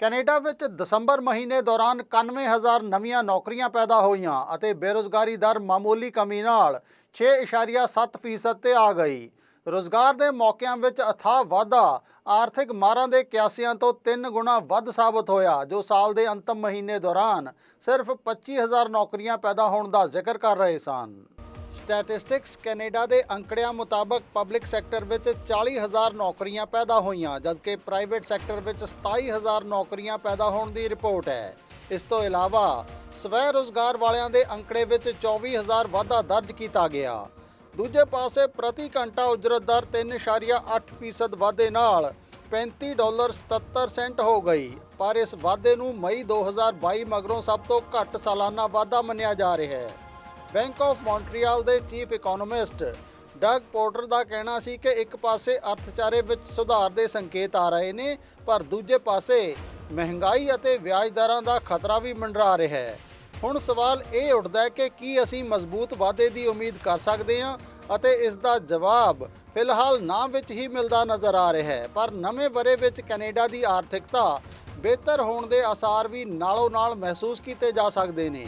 Canada ਵਿੱਚ ਦਸੰਬਰ ਮਹੀਨੇ ਦੌਰਾਨ 91000 ਨਵੀਆਂ ਨੌਕਰੀਆਂ ਪੈਦਾ ਹੋਈਆਂ ਅਤੇ ਬੇਰੁਜ਼ਗਾਰੀ ਦਰ ਮਾਮੂਲੀ ਕਮੀ ਨਾਲ 6.7% ਤੇ ਆ ਗਈ। ਰੋਜ਼ਗਾਰ ਦੇ ਮੌਕਿਆਂ ਵਿੱਚ ਅਥਾਹ ਵਾਧਾ, ਆਰਥਿਕ ਮਾਰਾਂ ਦੇ ਕਿਆਸਿਆਂ ਤੋਂ 3 ਗੁਣਾ ਵੱਧ ਸਾਬਤ ਹੋਇਆ, ਜੋ ਸਾਲ ਦੇ ਅੰਤਮ ਮਹੀਨੇ ਦੌਰਾਨ ਸਿਰਫ 25000 ਨੌਕਰੀਆਂ ਪੈਦਾ ਹੋਣ ਦਾ ਜ਼ਿਕਰ ਕਰ ਰਹੇ ਸਨ। ਸਟੈਟਿਸਟਿਕਸ ਕੈਨੇਡਾ ਦੇ ਅੰਕੜਿਆਂ ਮੁਤਾਬਕ ਪਬਲਿਕ ਸੈਕਟਰ ਵਿੱਚ 40000 ਨੌਕਰੀਆਂ ਪੈਦਾ ਹੋਈਆਂ, ਜਦਕਿ ਪ੍ਰਾਈਵੇਟ ਸੈਕਟਰ ਵਿੱਚ 27000 ਨੌਕਰੀਆਂ ਪੈਦਾ ਹੋਣ ਦੀ ਰਿਪੋਰਟ ਹੈ। ਇਸ ਤੋਂ ਇਲਾਵਾ ਸਵੈ ਰੋਜ਼ਗਾਰ ਵਾਲਿਆਂ ਦੇ ਅੰਕੜੇ ਵਿੱਚ 24000 ਵਾਧਾ ਦਰਜ ਕੀਤਾ ਗਿਆ। ਦੂਜੇ ਪਾਸੇ ਪ੍ਰਤੀ ਘੰਟਾ ਉਜਰਤ ਦਰ 3.8% ਵਾਧੇ ਨਾਲ 35 ਡਾਲਰ 77 ਸੈਂਟ ਹੋ ਗਈ, ਪਰ ਇਸ ਵਾਧੇ ਨੂੰ ਮਈ 2022 ਮਗਰੋਂ ਸਭ ਤੋਂ ਘੱਟ ਸਾਲਾਨਾ ਵਾਧਾ ਮੰਨਿਆ ਜਾ ਰਿਹਾ ਹੈ। ਬੈਂਕ ਆਫ ਮੌਂਟਰੀਅਲ ਦੇ ਚੀਫ ਇਕਨੋਮਿਸਟ ਡਗ ਪੋਰਟਰ ਦਾ ਕਹਿਣਾ ਸੀ ਕਿ ਇੱਕ ਪਾਸੇ ਅਰਥਚਾਰੇ ਵਿੱਚ ਸੁਧਾਰ ਦੇ ਸੰਕੇਤ ਆ ਰਹੇ ਨੇ, ਪਰ ਦੂਜੇ ਪਾਸੇ ਮਹਿੰਗਾਈ ਅਤੇ ਵਿਆਜ ਦਰਾਂ ਦਾ ਖਤਰਾ ਵੀ ਮੰਡਰਾ ਰਿਹਾ ਹੈ। ਹੁਣ ਸਵਾਲ ਇਹ ਉੱਠਦਾ ਹੈ ਕਿ ਕੀ ਅਸੀਂ ਮਜ਼ਬੂਤ ਵਾਧੇ ਦੀ ਉਮੀਦ ਕਰ ਸਕਦੇ ਹਾਂ ਅਤੇ ਇਸ ਦਾ ਜਵਾਬ ਫਿਲਹਾਲ ਨਾ ਵਿੱਚ ਹੀ ਮਿਲਦਾ ਨਜ਼ਰ ਆ ਰਿਹਾ ਹੈ, ਪਰ ਨਵੇਂ ਬਰੇ ਵਿੱਚ ਕੈਨੇਡਾ ਦੀ ਆਰਥਿਕਤਾ ਬਿਹਤਰ ਹੋਣ ਦੇ ਆਸਾਰ ਵੀ ਨਾਲੋਂ ਨਾਲ ਮਹਿਸੂਸ ਕੀਤੇ ਜਾ ਸਕਦੇ ਨੇ।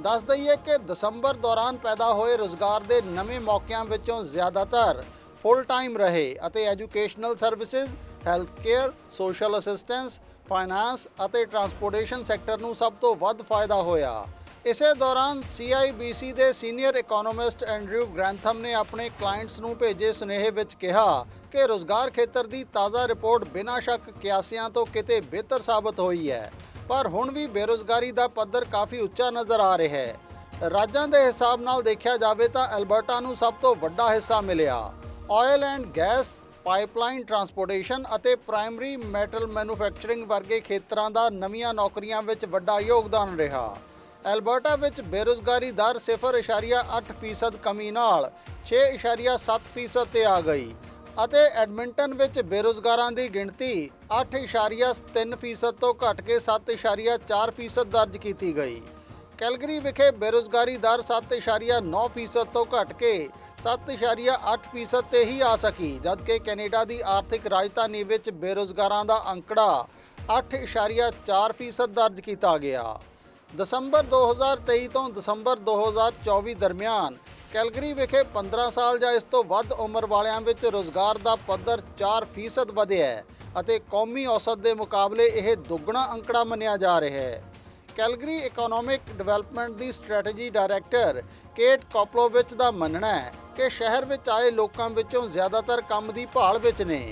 ਦੱਸ ਦਈਏ ਕਿ ਦਸੰਬਰ ਦੌਰਾਨ ਪੈਦਾ ਹੋਏ ਰੋਜ਼ਗਾਰ ਦੇ ਨਵੇਂ ਮੌਕਿਆਂ ਵਿੱਚੋਂ ਜ਼ਿਆਦਾਤਰ ਫੁੱਲ ਟਾਈਮ ਰਹੇ ਅਤੇ educational services health care social assistance finance ਅਤੇ ਟਰਾਂਸਪੋਰਟੇਸ਼ਨ ਸੈਕਟਰ ਨੂੰ ਸਭ ਤੋਂ ਵੱਧ ਫਾਇਦਾ ਹੋਇਆ। ਇਸੇ ਦੌਰਾਨ CIBC ਦੇ ਸੀਨੀਅਰ ਇਕਨੋਮਿਸਟ ਐਂਡਰਿਊ ਗ੍ਰੈਂਥਮ ਨੇ ਆਪਣੇ ਕਲਾਇੰਟਸ ਨੂੰ ਭੇਜੇ ਸੁਨੇਹੇ ਵਿੱਚ ਕਿਹਾ ਕਿ ਰੋਜ਼ਗਾਰ ਖੇਤਰ ਦੀ ਤਾਜ਼ਾ ਰਿਪੋਰਟ ਬਿਨਾਂ ਸ਼ੱਕ ਕਿਆਸਿਆਂ ਤੋਂ ਕਿਤੇ ਬਿਹਤਰ ਸਾਬਤ ਹੋਈ ਹੈ, ਪਰ ਹੁਣ ਵੀ ਬੇਰੋਜ਼ਗਾਰੀ ਦਾ ਪੱਧਰ ਕਾਫੀ ਉੱਚਾ ਨਜ਼ਰ ਆ ਰਿਹਾ ਹੈ। ਰਾਜਾਂ ਦੇ ਹਿਸਾਬ ਨਾਲ ਦੇਖਿਆ ਜਾਵੇ ਤਾਂ ਐਲਬਰਟਾ ਨੂੰ ਸਭ ਤੋਂ ਵੱਡਾ ਹਿੱਸਾ ਮਿਲਿਆ। Oil and gas, pipeline transportation ਅਤੇ ਪ੍ਰਾਇਮਰੀ ਮੈਟਲ ਮੈਨੂਫੈਕਚਰਿੰਗ ਵਰਗੇ ਖੇਤਰਾਂ ਦਾ ਨਵੀਆਂ ਨੌਕਰੀਆਂ ਵਿੱਚ ਵੱਡਾ ਯੋਗਦਾਨ ਰਿਹਾ। ਐਲਬਰਟਾ ਵਿੱਚ ਬੇਰੋਜ਼ਗਾਰੀ ਦਰ 0.8% ਕਮੀ ਨਾਲ 6.7% ਤੇ ਆ ਗਈ ਅਤੇ ਐਡਮਿੰਟਨ ਵਿੱਚ ਬੇਰੋਜ਼ਗਾਰਾਂ ਦੀ ਗਿਣਤੀ 8.3% ਤੋਂ ਘਟ ਕੇ 7.4% ਦਰਜ ਕੀਤੀ ਗਈ। ਕੈਲਗਰੀ ਵਿਖੇ ਬੇਰੋਜ਼ਗਾਰੀ ਦਰ 7.9% ਤੋਂ ਘਟ ਕੇ 7.8% ਤੇ ਹੀ ਆ ਸਕੀ, ਜਦਕਿ ਕੈਨੇਡਾ ਦੀ ਆਰਥਿਕ ਰਾਜਧਾਨੀ ਵਿੱਚ ਬੇਰੋਜ਼ਗਾਰਾਂ ਦਾ ਅੰਕੜਾ 8.4% ਦਰਜ ਕੀਤਾ ਗਿਆ। ਦਸੰਬਰ 2023 ਤੋਂ ਦਸੰਬਰ 2024 ਦਰਮਿਆਨ ਕੈਲਗਰੀ ਵਿਖੇ 15 ਸਾਲ ਜਾਂ ਇਸ ਤੋਂ ਵੱਧ ਉਮਰ ਵਾਲਿਆਂ ਵਿੱਚ ਰੋਜ਼ਗਾਰ ਦਾ ਪੱਧਰ 4% ਵਧਿਆ ਹੈ ਅਤੇ ਕੌਮੀ ਔਸਤ ਦੇ ਮੁਕਾਬਲੇ ਇਹ ਦੁੱਗਣਾ ਅੰਕੜਾ ਮੰਨਿਆ ਜਾ ਰਿਹਾ ਹੈ। ਕੈਲਗਰੀ ਇਕਨੋਮਿਕ ਡਿਵੈਲਪਮੈਂਟ ਦੀ ਸਟ੍ਰੈਟਜੀ ਡਾਇਰੈਕਟਰ ਕੇਟ ਕੋਪਲੋਵਿਚ ਦਾ ਮੰਨਣਾ ਹੈ ਕਿ ਸ਼ਹਿਰ ਵਿੱਚ ਆਏ ਲੋਕਾਂ ਵਿੱਚੋਂ ਜ਼ਿਆਦਾਤਰ ਕੰਮ ਦੀ ਭਾਲ ਵਿੱਚ ਨੇ।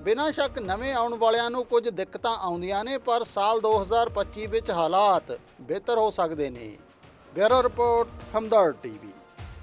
ਬਿਨਾਂ ਸ਼ੱਕ ਨਵੇਂ ਆਉਣ ਵਾਲਿਆਂ ਨੂੰ ਕੁਝ ਦਿੱਕਤਾਂ ਆਉਂਦੀਆਂ ਨੇ, ਪਰ ਸਾਲ 2025 ਵਿੱਚ ਹਾਲਾਤ ਬਿਹਤਰ ਹੋ ਸਕਦੇ ਨੇ। Bureau report Hamdard TV.